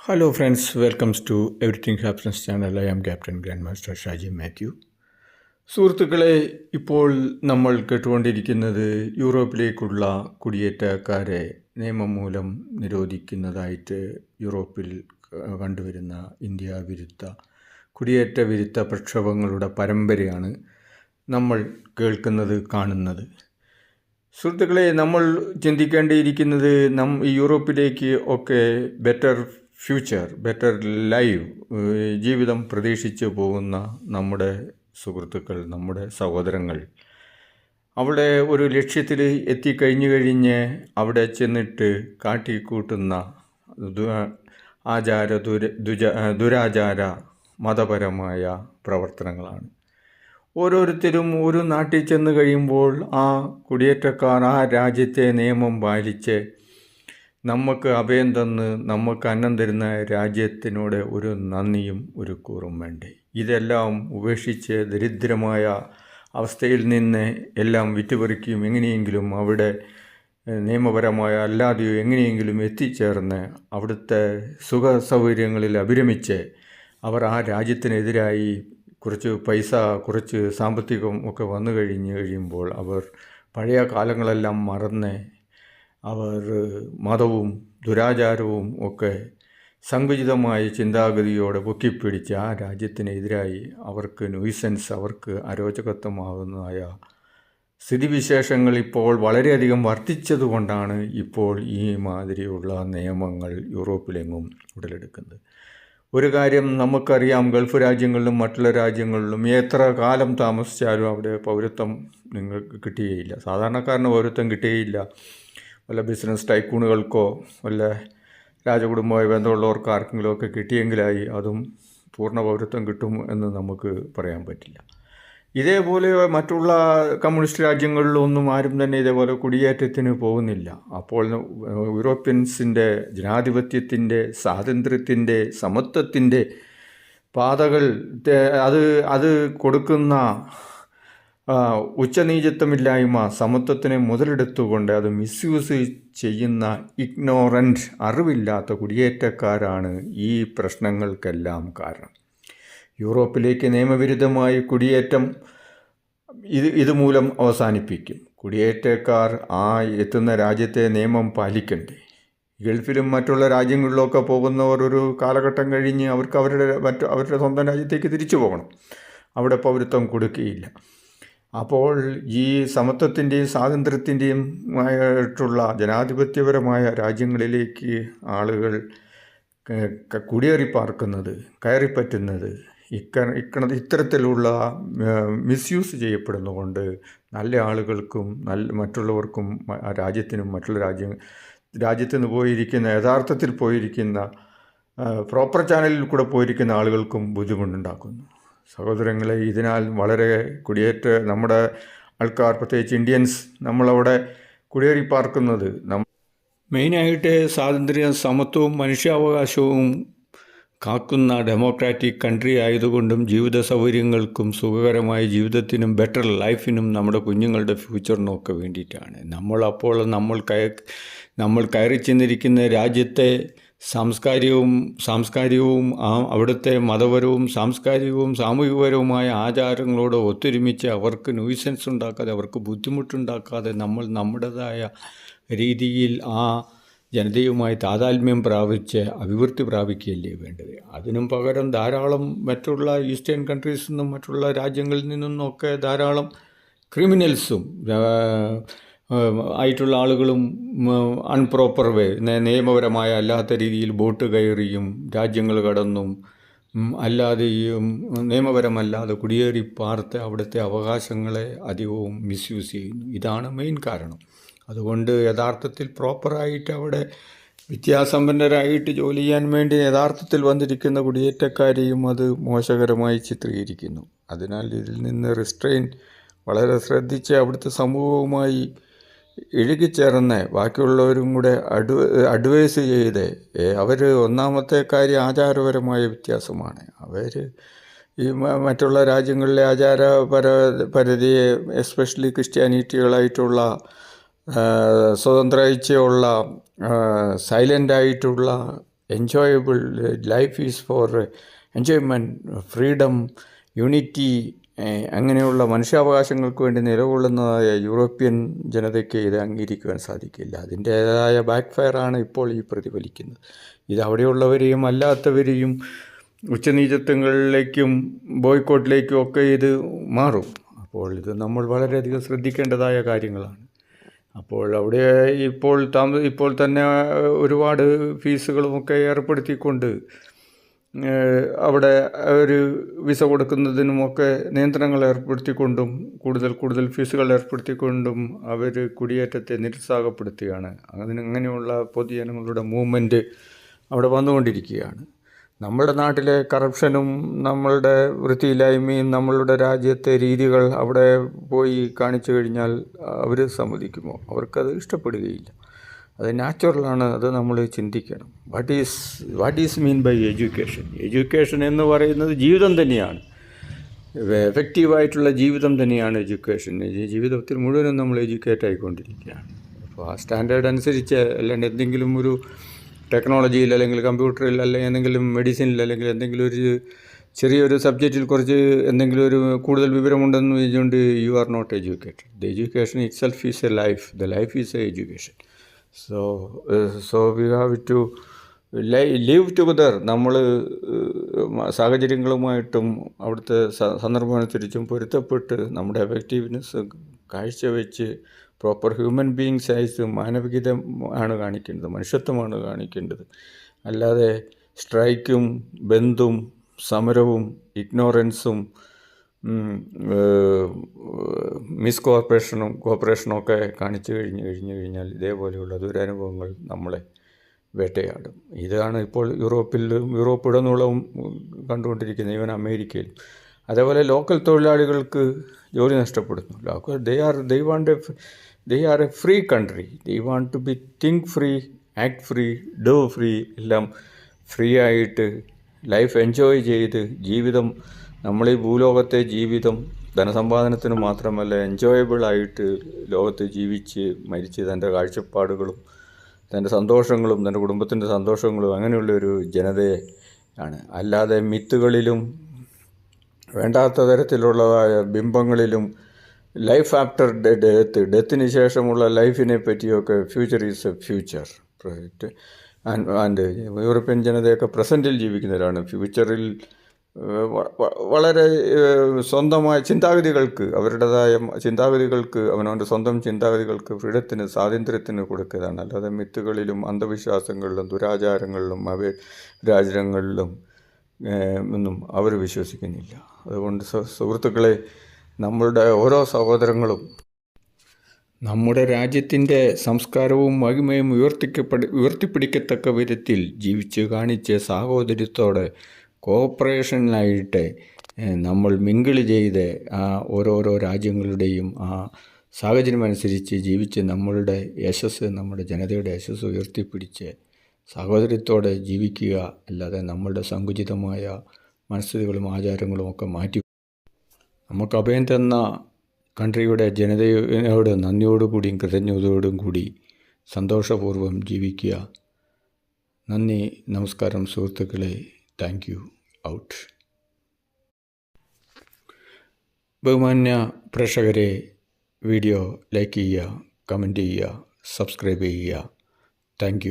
Hello friends welcomes to everything happens channel I am captain grand master Shaji Mathew സുഹൃത്തുക്കളെ ഇപ്പോൾ നമ്മൾ കേട്ടുകൊണ്ടിരിക്കുന്നത് യൂറോപ്പിലേക്കുള്ള കുടിയേറ്റക്കാരെ നിയമം മൂലം നിരോധിക്കുന്നതായിട്ട് യൂറോപ്പിൽ കണ്ടുവരുന്ന ഇന്ത്യ വിരുദ്ധ കുടിയേറ്റ വിരുദ്ധ പ്രക്ഷോഭങ്ങളുടെ പരമ്പരയാണ് നമ്മൾ കേൾക്കുന്നത് കാണുന്നത്. സുഹൃത്തുക്കളെ നമ്മൾ ചിന്തിക്കേണ്ടിയിരിക്കുന്നത് നം യൂറോപ്പിലേക്ക് ഒക്കെ ബെറ്റർ ഫ്യൂച്ചർ ബെറ്റർ ലൈവ് ജീവിതം പ്രതീക്ഷിച്ച് പോകുന്ന നമ്മുടെ സുഹൃത്തുക്കൾ നമ്മുടെ സഹോദരങ്ങൾ. അവിടെ ഒരു ലക്ഷ്യത്തിൽ എത്തിക്കഴിഞ്ഞു കഴിഞ്ഞ് അവിടെ ചെന്നിട്ട് കാട്ടിക്കൂട്ടുന്ന ആചാര ദുര ദുജ ദുരാചാര മതപരമായ പ്രവർത്തനങ്ങളാണ്. ഓരോരുത്തരും ഒരു നാട്ടിൽ ചെന്ന് കഴിയുമ്പോൾ ആ കുടിയേറ്റക്കാർ ആ രാജ്യത്തെ നിയമം പാലിച്ച് നമുക്ക് അഭയം തന്ന് നമുക്ക് അന്നം തരുന്ന രാജ്യത്തിനോട് ഒരു നന്ദിയും ഒരു കൂറും വേണ്ടേ? ഇതെല്ലാം ഉപേക്ഷിച്ച് ദരിദ്രമായ അവസ്ഥയിൽ നിന്ന് എല്ലാം വിറ്റുപറിക്കുകയും എങ്ങനെയെങ്കിലും അവിടെ നിയമപരമായ അല്ലാതെയോ എങ്ങനെയെങ്കിലും എത്തിച്ചേർന്ന് അവിടുത്തെ സുഖ സൗകര്യങ്ങളിൽ അഭിരമിച്ച് അവർ ആ രാജ്യത്തിനെതിരായി കുറച്ച് പൈസ കുറച്ച് സാമ്പത്തികം ഒക്കെ വന്നു കഴിഞ്ഞ് കഴിയുമ്പോൾ അവർ പഴയ കാലങ്ങളെല്ലാം മറന്ന് അവർ മതവും ദുരാചാരവും ഒക്കെ സങ്കുചിതമായ ചിന്താഗതിയോടെ പൊക്കിപ്പിടിച്ച് ആ രാജ്യത്തിനെതിരായി അവർക്ക് ന്യൂസൻസ് അവർക്ക് അരോചകത്വമാകുന്നതായ സ്ഥിതിവിശേഷങ്ങൾ ഇപ്പോൾ വളരെയധികം വർദ്ധിച്ചതുകൊണ്ടാണ് ഇപ്പോൾ ഈ മാതിരിയുള്ള നിയമങ്ങൾ യൂറോപ്പിലെങ്ങും ഉടലെടുക്കുന്നത്. ഒരു കാര്യം നമുക്കറിയാം ഗൾഫ് രാജ്യങ്ങളിലും മറ്റുള്ള രാജ്യങ്ങളിലും എത്ര കാലം താമസിച്ചാലും അവിടെ പൗരത്വം നിങ്ങൾക്ക് കിട്ടുകയില്ല സാധാരണക്കാരന് പൗരത്വം കിട്ടുകയില്ല വല്ല ബിസിനസ് ടൈക്കൂണുകൾക്കോ വല്ല രാജകുടുംബമായി ബന്ധമുള്ളവർക്ക് ആർക്കെങ്കിലുമൊക്കെ കിട്ടിയെങ്കിലായി അതും പൂർണ പൗരത്വം കിട്ടും എന്ന് നമുക്ക് പറയാൻ പറ്റില്ല. ഇതേപോലെ മറ്റുള്ള കമ്മ്യൂണിസ്റ്റ് രാജ്യങ്ങളിലൊന്നും ആരും തന്നെ ഇതേപോലെ കുടിയേറ്റത്തിന് പോകുന്നില്ല. അപ്പോൾ യൂറോപ്യൻസിന്റെ ജനാധിപത്യത്തിന്റെ സ്വാതന്ത്ര്യത്തിന്റെ സമത്വത്തിന്റെ പാതകൾ അത് അത് കൊടുക്കുന്ന ഉച്ചനീചത്വമില്ലായ്മ സമത്വത്തിനെ മുതലെടുത്തുകൊണ്ട് അത് മിസ്യൂസ് ചെയ്യുന്ന ഇഗ്നോറന്റ് അറിവില്ലാത്ത കുടിയേറ്റക്കാരാണ് ഈ പ്രശ്നങ്ങൾക്കെല്ലാം കാരണം. യൂറോപ്പിലേക്ക് നിയമവിരുദ്ധമായി കുടിയേറ്റം ഇത് ഇതുമൂലം അവസാനിപ്പിക്കും. കുടിയേറ്റക്കാർ ആ എത്തുന്ന രാജ്യത്തെ നിയമം പാലിക്കണ്ടേ? ഗൾഫിലും മറ്റുള്ള രാജ്യങ്ങളിലൊക്കെ പോകുന്നവർ ഒരു കാലഘട്ടം കഴിഞ്ഞ് അവർക്ക് അവരുടെ മറ്റു അവരുടെ സ്വന്തം രാജ്യത്തേക്ക് തിരിച്ചു പോകണം. അവിടെ പൗരത്വം കൊടുക്കുകയില്ല. അപ്പോൾ ഈ സമത്വത്തിന്റെയും സ്വാതന്ത്ര്യത്തിന്റെയും ആയിട്ടുള്ള ജനാധിപത്യപരമായ രാജ്യങ്ങളിലേക്ക് ആളുകൾ കുടിയേറി പാർക്കുന്നത് കയറിപ്പറ്റുന്നത് ഇക്ക ഇക്കണ ഇത്തരത്തിലുള്ള മിസ്യൂസ് ചെയ്യപ്പെടുന്നതുകൊണ്ട് നല്ല ആളുകൾക്കും നല്ല മറ്റുള്ളവർക്കും രാജ്യത്തിനും മറ്റുള്ള രാജ്യ രാജ്യത്ത് നിന്ന് പോയിരിക്കുന്ന യഥാർത്ഥത്തിൽ പോയിരിക്കുന്ന പ്രോപ്പർ ചാനലിൽ കൂടെ പോയിരിക്കുന്ന ആളുകൾക്കും ബുദ്ധിമുട്ടുണ്ടാക്കുന്നു. സഹോദരങ്ങളെ ഇതിനാൽ വളരെ കുടിയേറ്റ നമ്മുടെ ആൾക്കാർ പ്രത്യേകിച്ച് ഇന്ത്യൻസ് നമ്മളവിടെ കുടിയേറി പാർക്കുന്നത് നം മെയിനായിട്ട് സ്വാതന്ത്ര്യ സമത്വവും മനുഷ്യാവകാശവും കാക്കുന്ന ഡെമോക്രാറ്റിക് കൺട്രി ആയതുകൊണ്ടും ജീവിത സൗകര്യങ്ങൾക്കും സുഖകരമായ ജീവിതത്തിനും ബെറ്റർ ലൈഫിനും നമ്മുടെ കുഞ്ഞുങ്ങളുടെ ഫ്യൂച്ചറിനും ഒക്കെ വേണ്ടിയിട്ടാണ്. നമ്മളപ്പോൾ നമ്മൾ കയ നമ്മൾ കയറി ചെന്നിരിക്കുന്ന രാജ്യത്തെ സാംസ്കാരികവും സാംസ്കാരികവും ആ അവിടുത്തെ മതപരവും സാംസ്കാരികവും സാമൂഹികപരവുമായ ആചാരങ്ങളോട് ഒത്തൊരുമിച്ച് അവർക്ക് ന്യൂസൻസ് ഉണ്ടാക്കാതെ അവർക്ക് ബുദ്ധിമുട്ടുണ്ടാക്കാതെ നമ്മൾ നമ്മുടേതായ രീതിയിൽ ആ ജനതയുമായി താതാത്മ്യം പ്രാപിച്ച് അഭിവൃദ്ധി പ്രാപിക്കുകയല്ലേ വേണ്ടത്? അതിനും പകരം ധാരാളം മറ്റുള്ള ഈസ്റ്റേൺ കൺട്രീസിൽ നിന്നും മറ്റുള്ള രാജ്യങ്ങളിൽ നിന്നൊക്കെ ധാരാളം ക്രിമിനൽസും ആയിട്ടുള്ള ആളുകളും അൺപ്രോപ്പർ വേ നിയമപരമായ അല്ലാത്ത രീതിയിൽ ബോട്ട് കയറിയും രാജ്യങ്ങൾ കടന്നും അല്ലാതെയും നിയമപരമല്ലാതെ കുടിയേറി പാർത്ത് അവിടുത്തെ അവകാശങ്ങളെ അധികവും മിസ്യൂസ് ചെയ്യുന്നു. ഇതാണ് മെയിൻ കാരണം. അതുകൊണ്ട് യഥാർത്ഥത്തിൽ പ്രോപ്പറായിട്ട് അവിടെ വിദ്യാസമ്പന്നരായിട്ട് ജോലി ചെയ്യാൻ വേണ്ടി യഥാർത്ഥത്തിൽ വന്നിരിക്കുന്ന കുടിയേറ്റക്കാരെയും അത് മോശകരമായി ചിത്രീകരിക്കുന്നു. അതിനാൽ ഇതിൽ നിന്ന് റിസ്ട്രെയിൻ വളരെ ശ്രദ്ധിച്ച് അവിടുത്തെ സമൂഹവുമായി ഇഴുകിച്ചേർന്ന് ബാക്കിയുള്ളവരും കൂടെ അഡ്വ അഡ്വൈസ് ചെയ്ത് അവർ ഒന്നാമത്തെ കാര്യം ആചാരപരമായ വ്യത്യാസമാണ്. അവർ ഈ മറ്റുള്ള രാജ്യങ്ങളിലെ ആചാരപര പരിധിയെ എസ്പെഷ്യലി ക്രിസ്ത്യാനിറ്റികളായിട്ടുള്ള സ്വതന്ത്ര ഇച്ഛയുള്ള സൈലന്റായിട്ടുള്ള enjoyable life is for enjoyment freedom unity അങ്ങനെയുള്ള മനുഷ്യാവകാശങ്ങൾക്ക് വേണ്ടി നിലകൊള്ളുന്നതായ യൂറോപ്യൻ ജനതയ്ക്ക് ഇത് അംഗീകരിക്കുവാൻ സാധിക്കില്ല. അതിന്റേതായ ബാക്ക് ഫയറാണ് ഇപ്പോൾ ഈ പ്രതിഫലിക്കുന്നത്. ഇത് അവിടെയുള്ളവരെയും അല്ലാത്തവരെയും ഉച്ചനീചത്വങ്ങളിലേക്കും ബോയ്ക്കോട്ടിലേക്കും ഒക്കെ ഇത് മാറും. അപ്പോൾ ഇത് നമ്മൾ വളരെയധികം ശ്രദ്ധിക്കേണ്ടതായ കാര്യങ്ങളാണ്. അപ്പോൾ അവിടെ ഇപ്പോൾ താമ ഇപ്പോൾ തന്നെ ഒരുപാട് ഫീസുകളുമൊക്കെ ഏർപ്പെടുത്തിക്കൊണ്ട് അവിടെ ഒരു വിസ കൊടുക്കുന്നതിനുമൊക്കെ നിയന്ത്രണങ്ങൾ ഏർപ്പെടുത്തിക്കൊണ്ടും കൂടുതൽ കൂടുതൽ ഫീസുകൾ ഏർപ്പെടുത്തിക്കൊണ്ടും അവർ കുടിയേറ്റത്തെ നിരുത്സാഹപ്പെടുത്തുകയാണ്. അതിന് അങ്ങനെയുള്ള പൊതുജനങ്ങളുടെ മൂവ്മെന്റ് അവിടെ വന്നുകൊണ്ടിരിക്കുകയാണ്. നമ്മുടെ നാട്ടിലെ കറപ്ഷനും നമ്മളുടെ വൃത്തിയില്ലായ്മയും നമ്മളുടെ രാജ്യത്തെ രീതികൾ അവിടെ പോയി കാണിച്ചു കഴിഞ്ഞാൽ അവർ സമ്മതിക്കുമോ? അവർക്കത് ഇഷ്ടപ്പെടുകയില്ല. അത് നാച്ചുറലാണ് അത് നമ്മൾ ചിന്തിക്കണം. What is what is mean by education education എന്ന് പറയുന്നത് ജീവിതം തന്നെയാണ്. എഫക്റ്റീവായിട്ടുള്ള ജീവിതം തന്നെയാണ് എഡ്യൂക്കേഷൻ ജീവിതത്തിൽ മുഴുവനും നമ്മൾ എഡ്യൂക്കേറ്റ് ആയിക്കൊണ്ടിരിക്കുകയാണ്. അപ്പോൾ ആ സ്റ്റാൻഡേർഡ് അനുസരിച്ച് അല്ലാണ്ട് എന്തെങ്കിലും ഒരു ടെക്നോളജിയിൽ അല്ലെങ്കിൽ കമ്പ്യൂട്ടറിൽ അല്ലെങ്കിൽ എന്തെങ്കിലും മെഡിസിനിൽ അല്ലെങ്കിൽ എന്തെങ്കിലും ഒരു ചെറിയൊരു സബ്ജക്റ്റിൽ കുറച്ച് എന്തെങ്കിലും ഒരു കൂടുതൽ വിവരമുണ്ടെന്ന് വെച്ചുകൊണ്ട് you are not educated the education itself is a life the life is a education so so we have to live together നമ്മൾ സാഹചര്യങ്ങളുമായിട്ടും അവിടുത്തെ സന്ദർഭമനുസരിച്ചും പൊരുത്തപ്പെട്ട് നമ്മുടെ എഫക്റ്റീവ്നെസ് കാഴ്ചവെച്ച് പ്രോപ്പർ ഹ്യൂമൻ ബീങ്സ് ആയിട്ട് മാനവികത ആണ് കാണിക്കേണ്ടത് മനുഷ്യത്വമാണ് കാണിക്കേണ്ടത്. അല്ലാതെ സ്ട്രൈക്കും ബന്ധും സമരവും ഇഗ്നോറൻസും മിസ് കോർപ്പറേഷനും കോർപ്പറേഷനും ഒക്കെ കാണിച്ചു കഴിഞ്ഞ് കഴിഞ്ഞ് കഴിഞ്ഞാൽ ഇതേപോലെയുള്ള ദുരനുഭവങ്ങൾ നമ്മളെ വേട്ടയാടും. ഇതാണ് ഇപ്പോൾ യൂറോപ്പിലും യൂറോപ്പിടനീളവും കണ്ടുകൊണ്ടിരിക്കുന്നത് ഈവൻ അമേരിക്കയിൽ അതേപോലെ ലോക്കൽ തൊഴിലാളികൾക്ക് ജോലി നഷ്ടപ്പെടുന്നു local they are they want a they are a free country they want to be think free act free do free എല്ലാം ഫ്രീ ആയിട്ട് ലൈഫ് എൻജോയ് ചെയ്ത് ജീവിതം നമ്മൾ ഈ ഭൂലോകത്തെ ജീവിതം ധനസമ്പാദനത്തിന് മാത്രമല്ല എൻജോയബിൾ ആയിട്ട് ലോകത്ത് ജീവിച്ച് മരിച്ച് തന്റെ കാഴ്ചപ്പാടുകളും തന്റെ സന്തോഷങ്ങളും തന്റെ കുടുംബത്തിന്റെ സന്തോഷങ്ങളും അങ്ങനെയുള്ളൊരു ജനതയെ ആണ് അല്ലാതെ മിത്തുകളിലും വേണ്ടാത്ത തരത്തിലുള്ളതായ ബിംബങ്ങളിലും ലൈഫ് ആഫ്റ്റർ ഡെത്ത് ഡെത്തിന് ശേഷമുള്ള ലൈഫിനെ പറ്റിയൊക്കെ future is a future and European ജനതയൊക്കെ പ്രസന്റിൽ ജീവിക്കുന്നവരാണ്. ഫ്യൂച്ചറിൽ വളരെ സ്വന്തമായ ചിന്താഗതികൾക്ക് അവരുടേതായ ചിന്താഗതികൾക്ക് അവനവന്റെ സ്വന്തം ചിന്താഗതികൾക്ക് ഫ്രീഡത്തിന് സ്വാതന്ത്ര്യത്തിന് കൊടുക്കുകയാണ് അല്ലാതെ മിത്തുകളിലും അന്ധവിശ്വാസങ്ങളിലും ദുരാചാരങ്ങളിലും അവ രാജ്യങ്ങളിലും ഒന്നും അവർ വിശ്വസിക്കുന്നില്ല. അതുകൊണ്ട് സുഹൃത്തുക്കളെ നമ്മളുടെ ഓരോ സഹോദരങ്ങളും നമ്മുടെ രാജ്യത്തിന്റെ സംസ്കാരവും മഹിമയും ഉയർത്തിക്കപ്പെട ഉയർത്തിപ്പിടിക്കത്തക്ക വിധത്തിൽ ജീവിച്ച് കാണിച്ച് സാഹോദര്യത്തോടെ കോപ്പറേഷനിലായിട്ട് നമ്മൾ മിങ്കിൾ ചെയ്ത് ആ ഓരോരോ രാജ്യങ്ങളുടെയും ആ സാഹചര്യമനുസരിച്ച് ജീവിച്ച് നമ്മളുടെ യശസ് നമ്മുടെ ജനതയുടെ യശസ് ഉയർത്തിപ്പിടിച്ച് സാഹോദര്യത്തോടെ ജീവിക്കുക അല്ലാതെ നമ്മളുടെ സങ്കുചിതമായ മനസ്ഥിതികളും ആചാരങ്ങളും ഒക്കെ മാറ്റി. നമുക്ക് അഭയം തന്ന കൺട്രിയുടെ ജനതയോട് നന്ദിയോടുകൂടിയും കൃതജ്ഞതയോടും കൂടി സന്തോഷപൂർവം ജീവിക്കുക. നന്ദി നമസ്കാരം സുഹൃത്തുക്കളെ. Thank you. ഔട്ട്. ബഹുമാന്യ പ്രേക്ഷകരെ വീഡിയോ ലൈക്ക് ചെയ്യുക കമന്റ് ചെയ്യുക സബ്സ്ക്രൈബ് ചെയ്യുക. താങ്ക്